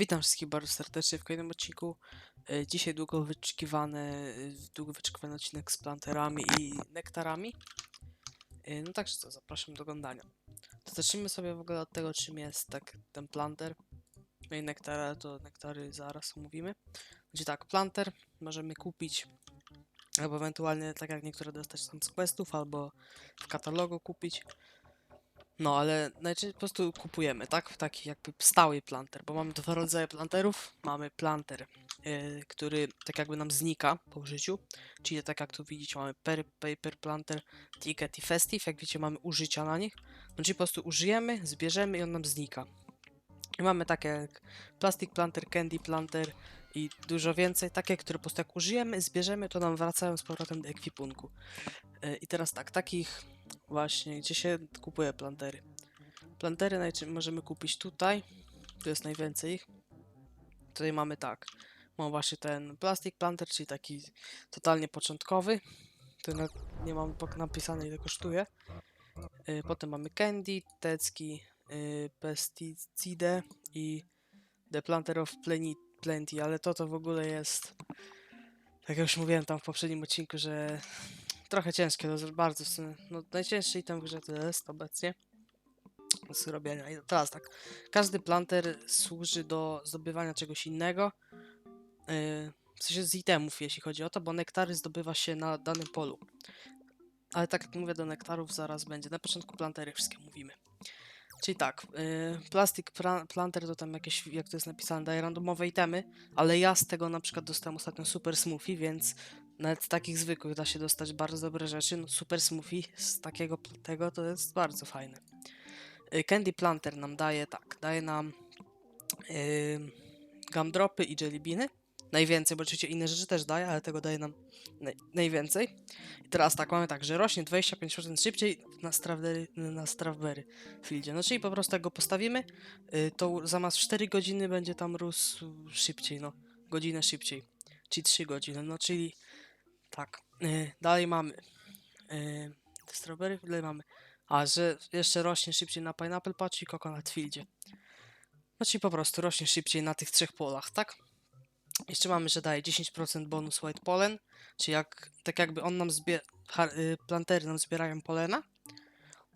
Witam wszystkich bardzo serdecznie w kolejnym odcinku. E, Dzisiaj długo wyczekiwany, e, długo wyczekiwany odcinek z planterami i nektarami. E, No także co, zapraszam do oglądania. To zacznijmy sobie w ogóle od tego, czym jest tak ten planter. No i nektara, to nektary zaraz omówimy. Znaczy tak, planter możemy kupić albo ewentualnie, tak jak niektóre, dostać tam z questów, albo w katalogu kupić. No, ale najczęściej po prostu kupujemy, tak? Taki jakby stały planter, bo mamy dwa rodzaje planterów. Mamy planter, yy, który tak jakby nam znika po użyciu, czyli tak jak tu widzicie mamy per, paper planter, ticket i festive, jak widzicie mamy użycia na nich. No, czyli po prostu użyjemy, zbierzemy i on nam znika. I mamy takie jak plastic planter, candy planter i dużo więcej, takie, które po prostu jak użyjemy, zbierzemy, to nam wracają z powrotem do ekwipunku. Yy, I teraz tak, takich Właśnie, gdzie się kupuje plantery. Plantery możemy kupić tutaj. Tu jest najwięcej ich. Tutaj mamy tak. Mam właśnie ten plastic planter, czyli taki totalnie początkowy. Tu nie mam napisane ile kosztuje. Y, potem mamy candy, tecki, y, pesticide i the planter of plenty, ale to to w ogóle jest tak jak już mówiłem tam w poprzednim odcinku, że trochę ciężkie, to jest bardzo w sumie, no najcięższy item w grze to jest obecnie zrobienia. I teraz tak, każdy planter służy do zdobywania czegoś innego, yy, w sensie z itemów, jeśli chodzi o to, bo nektary zdobywa się na danym polu. Ale tak jak mówię, do nektarów zaraz będzie. Na początku plantery wszystkie mówimy. Czyli tak, yy, plastic pra- planter to tam jakieś, jak to jest napisane, daje randomowe itemy, ale ja z tego na przykład dostałem ostatnio super smoothie, więc nawet z takich zwykłych da się dostać bardzo dobre rzeczy. No, super smoothie z takiego tego to jest bardzo fajne. Y, Candy Planter nam daje tak, daje nam yy, gumdropy i jellybeany. Najwięcej, bo oczywiście inne rzeczy też daje, ale tego daje nam naj, najwięcej. I teraz tak, mamy tak, że rośnie 25% szybciej na strawberry, na strawberry fieldzie. No czyli po prostu jak go postawimy, yy, to zamiast 4 godziny będzie tam rósł szybciej, no. Godzinę szybciej. Czyli 3 godziny, no czyli tak. Yy, dalej mamy yy, strawberry, dalej mamy a, że jeszcze rośnie szybciej na Pineapple Patch i Coconut Fieldzie. Czyli po prostu rośnie szybciej na tych trzech polach, tak? Jeszcze mamy, że daje 10% bonus White Pollen, czyli jak, tak jakby on nam zbiera, plantery nam zbierają polena.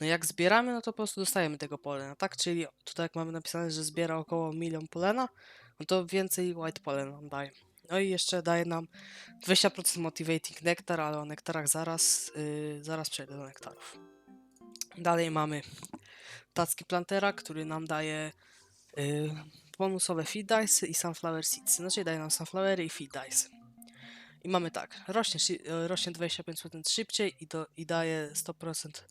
No jak zbieramy, no to po prostu dostajemy tego polena, tak? Czyli tutaj jak mamy napisane, że zbiera około milion polena, no to więcej White Pollen nam daje. No i jeszcze daje nam 20% Motivating Nectar, ale o nektarach zaraz, yy, zaraz przejdę do nektarów. Dalej mamy tacki plantera, który nam daje y, bonusowe feed dice i sunflower seeds. Znaczy daje nam sunflowery i feed dice. I mamy tak, rośnie, y, rośnie 25% szybciej i, do, i daje 100%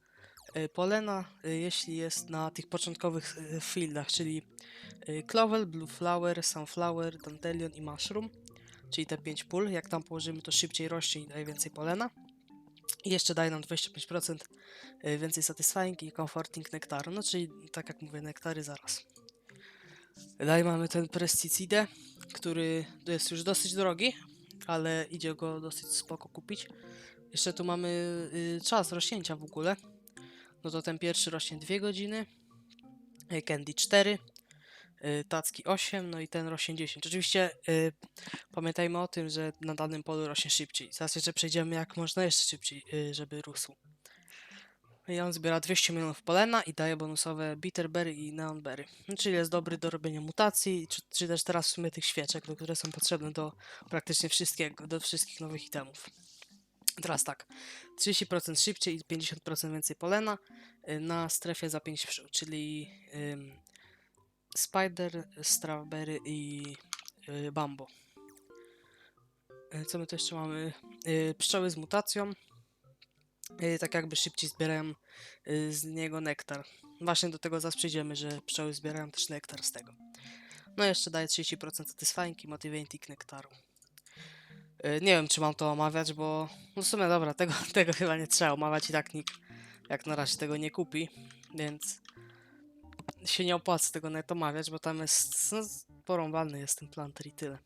y, polena, y, jeśli jest na tych początkowych fieldach, czyli Clover, Blue Flower, Sunflower, Dandelion i Mushroom, czyli te 5 pól. Jak tam położymy, to szybciej rośnie i daje więcej polena. I jeszcze daje nam 25% y, więcej satisfying i comforting nektaru. No czyli tak jak mówię, nektary zaraz. Dalej mamy ten pesticide, który jest już dosyć drogi, ale idzie go dosyć spoko kupić. Jeszcze tu mamy y, czas rośnięcia w ogóle. No to ten pierwszy rośnie 2 godziny, y, Candy 4, y, Tacki 8, no i ten rośnie 10. Oczywiście y, pamiętajmy o tym, że na danym polu rośnie szybciej. Zaraz jeszcze przejdziemy jak można jeszcze szybciej, y, żeby rósł. I on zbiera 200 milionów polena i daje bonusowe bitterberry i neonberry. No, czyli jest dobry do robienia mutacji, czy, czy też teraz w sumie tych świeczek, do, które są potrzebne do praktycznie wszystkiego, do wszystkich nowych itemów. Teraz tak, 30% szybciej i 50% więcej polena y, na strefie za 5 pszczół, czyli ym, spider, strawberry i y, bambo. Y, Co my tu jeszcze mamy? Y, Pszczoły z mutacją. Y, Tak jakby szybciej zbierają y, z niego nektar. Właśnie do tego zaraz przejdziemy, że pszczoły zbierają też nektar z tego. No jeszcze daje 30% satisfying i motivating nektaru. Nie wiem, czy mam to omawiać, bo no w sumie dobra, tego, tego chyba nie trzeba omawiać i tak nikt jak na razie tego nie kupi, więc się nie opłaca tego nawet omawiać, bo tam jest no, porąbany jest ten planter i tyle.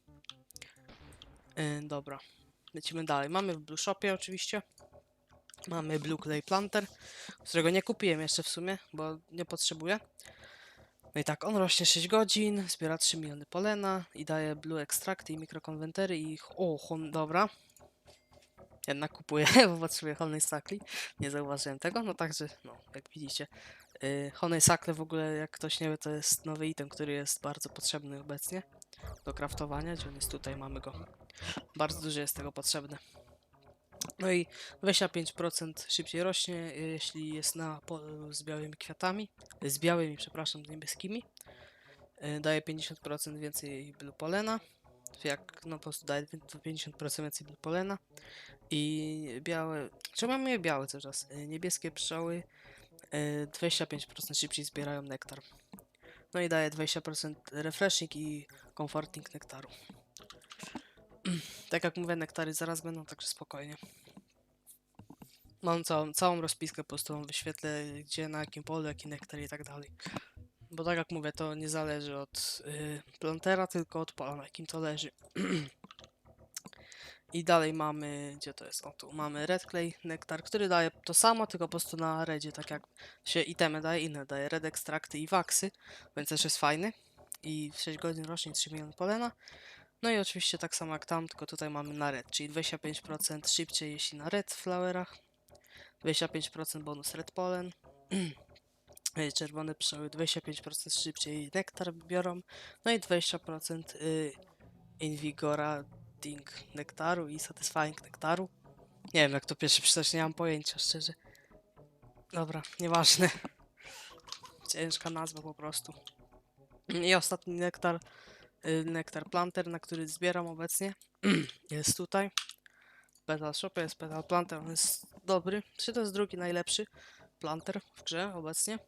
Y, dobra, lecimy dalej. Mamy w Blue Shopie oczywiście. Mamy Blue Clay Planter, którego nie kupiłem jeszcze w sumie, bo nie potrzebuję. No i tak, on rośnie 6 godzin, zbiera 3 miliony polena i daje blue ekstrakty i mikrokonwentery i... O, hon, dobra. Jednak kupuję, bo potrzebuję Honey Sackli. Nie zauważyłem tego, no także, no, jak widzicie. Yy, Honey Sackle w ogóle, jak ktoś nie wie, to jest nowy item, który jest bardzo potrzebny obecnie do craftowania, gdzie jest tutaj, mamy go. Bardzo dużo jest tego potrzebne. No i 25% szybciej rośnie, y, jeśli jest na polu z białymi kwiatami. Z białymi, przepraszam, z niebieskimi. Y, Daje 50% więcej blue polena. Jak no po prostu daje 50% więcej blue polena. I białe. Czemu mówię białe cały czas? Y, Niebieskie pszczoły y, 25% szybciej zbierają nektar. No i daje 20% refreshing i comforting nektaru. tak jak mówię, nektary zaraz będą, także spokojnie. Mam całą, całą rozpiskę po prostu wyświetlę, gdzie, na jakim polu, jaki nektar i tak dalej. Bo tak jak mówię, to nie zależy od y, plantera, tylko od pola, na jakim to leży. I dalej mamy, gdzie to jest? O tu mamy Red Clay Nektar, który daje to samo, tylko po prostu na redzie, tak jak się itemy daje, inne daje Red Ekstrakty i Waxy, więc też jest fajny. I w 6 godzin rośnie 3 miliony polena. No i oczywiście tak samo jak tam, tylko tutaj mamy na red, czyli 25% szybciej jeśli na red flowerach, 25% bonus red pollen, y, czerwone pszczoły 25% szybciej nektar biorą, no i 20% y, nektaru i satisfying nektaru. Nie wiem jak to pierwszy przeczytać, nie mam pojęcia szczerze. Dobra, nieważne. Ciężka nazwa po prostu. I ostatni nektar y, nektar planter, na który zbieram obecnie. jest tutaj. Petal Shopie jest Petal Planter, on jest dobry. Czy to jest drugi najlepszy planter w grze obecnie?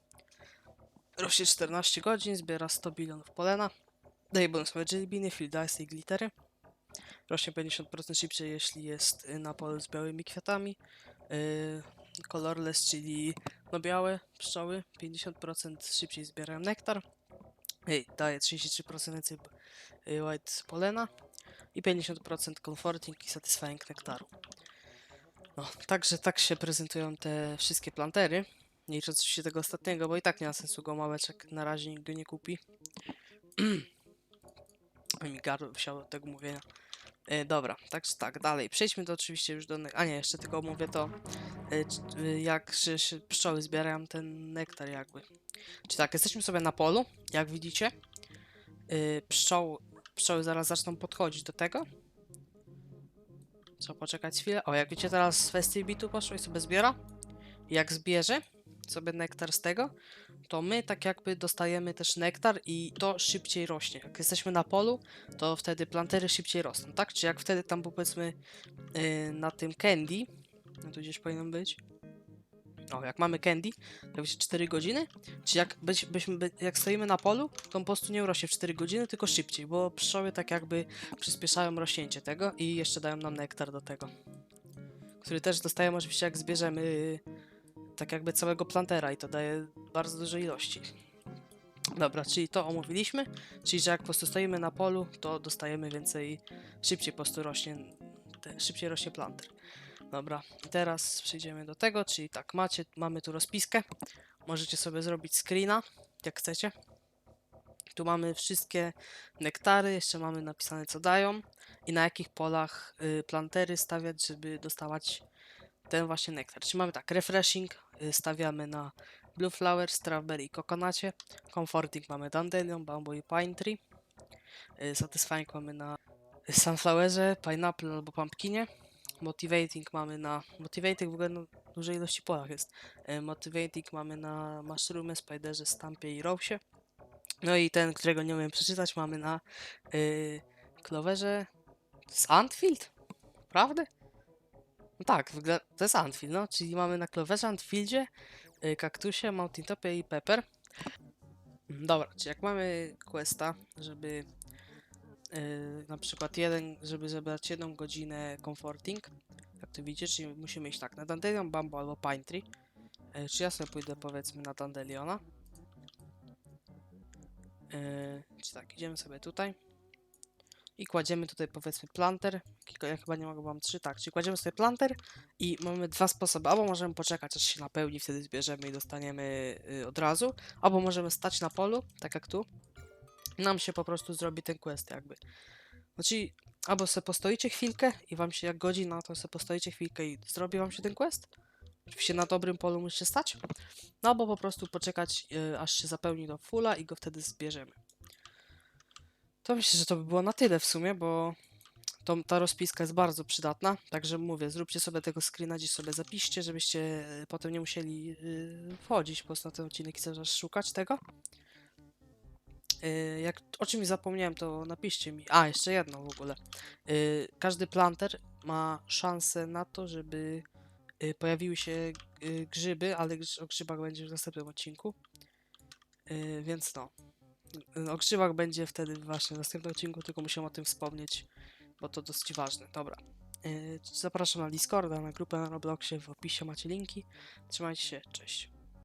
Rośnie 14 godzin, zbiera 100 bilionów polena. Daje bonus na jellybeany, field i glittery. Rośnie 50% szybciej, jeśli jest y, na polu z białymi kwiatami. Yy, colorless, czyli no białe pszczoły, 50% szybciej zbierają nektar. Ej, daje 33% więcej y, white polena i 50% comforting i satisfying nektaru. No, także tak się prezentują te wszystkie plantery. Nie licząc oczywiście tego ostatniego, bo i tak nie ma sensu go małeczek, na razie nikt go nie kupi. Mi gardło wsiało od tego mówienia. E, dobra, także tak, dalej. Przejdźmy do oczywiście już do... A nie, jeszcze tylko mówię to, e, e, jak się, się pszczoły zbierają ten nektar jakby. Czy tak, jesteśmy sobie na polu, jak widzicie. Y, pszczoł, pszczoły zaraz zaczną podchodzić do tego. Trzeba poczekać chwilę. O, jak widzicie teraz z Festibitu poszło i sobie zbiera. Jak zbierze sobie nektar z tego, to my tak jakby dostajemy też nektar i to szybciej rośnie. Jak jesteśmy na polu, to wtedy plantery szybciej rosną, tak? Czy jak wtedy tam powiedzmy y, na tym candy, no tu gdzieś powinno być. O, jak mamy candy, to wiecie 4 godziny, czy jak, być, byśmy, by, jak stoimy na polu, to on po prostu nie urośnie w 4 godziny, tylko szybciej, bo pszczoły tak jakby przyspieszają rośnięcie tego i jeszcze dają nam nektar do tego. Który też dostajemy oczywiście jak zbierzemy tak jakby całego plantera i to daje bardzo duże ilości. Dobra, czyli to omówiliśmy, czyli że jak po prostu stoimy na polu, to dostajemy więcej, szybciej po prostu rośnie, te, szybciej rośnie planter. Dobra, teraz przejdziemy do tego, czyli tak, macie, mamy tu rozpiskę. Możecie sobie zrobić screena, jak chcecie. Tu mamy wszystkie nektary, jeszcze mamy napisane co dają i na jakich polach y, plantery stawiać, żeby dostawać ten właśnie nektar. Czyli mamy tak, refreshing stawiamy na blue flower, strawberry i kokonacie. Comforting mamy dandelion, bamboo i pine tree. Y, satisfying mamy na sunflowerze, pineapple albo pumpkinie. Motivating mamy na. Motivating w ogóle na dużej ilości polach jest. E, Motivating mamy na Mushroomie, Spiderze, Stampie i Rose'ie. No i ten, którego nie umiem przeczytać, mamy na y, Cloverze. Antfield? Prawda? No tak, to jest Antfield, no. Czyli mamy na Cloverze, Antfieldzie, y, Kaktusie, Mountain Topie i Pepper. Dobra, czyli jak mamy questa, żeby Yy, na przykład jeden, żeby zebrać jedną godzinę comforting, jak to widzicie, czyli musimy iść tak, na Dandelion, Bamboo albo Pine Tree. Yy, czy ja sobie pójdę powiedzmy na Dandeliona. Yy, czy tak, idziemy sobie tutaj. I kładziemy tutaj powiedzmy planter. Ja chyba nie mogę, mam trzy, tak. Czyli kładziemy sobie planter i mamy dwa sposoby. Albo możemy poczekać, aż się napełni, wtedy zbierzemy i dostaniemy y, od razu. Albo możemy stać na polu, tak jak tu. Nam się po prostu zrobi ten quest jakby. Znaczy, albo sobie postoicie chwilkę i wam się jak godzi na to, sobie postoicie chwilkę i zrobi wam się ten quest. Oczywiście na dobrym polu musicie stać. No albo po prostu poczekać, y, aż się zapełni do fulla i go wtedy zbierzemy. To myślę, że to by było na tyle w sumie, bo to, ta rozpiska jest bardzo przydatna. Także mówię, zróbcie sobie tego screena, gdzieś sobie zapiszcie, żebyście y, potem nie musieli y, wchodzić po prostu na ten odcinek i cały szukać tego. Y, Jak o czymś zapomniałem, to napiszcie mi. A, jeszcze jedno w ogóle. Y, Każdy planter ma szansę na to, żeby y, pojawiły się y, grzyby, ale grz- o grzybach będzie w następnym odcinku. Y, Więc no. Y, O grzybach będzie wtedy właśnie w następnym odcinku, tylko musimy o tym wspomnieć, bo to dosyć ważne. Dobra. Y, Zapraszam na Discorda, na grupę na Robloxie, w opisie macie linki. Trzymajcie się, cześć.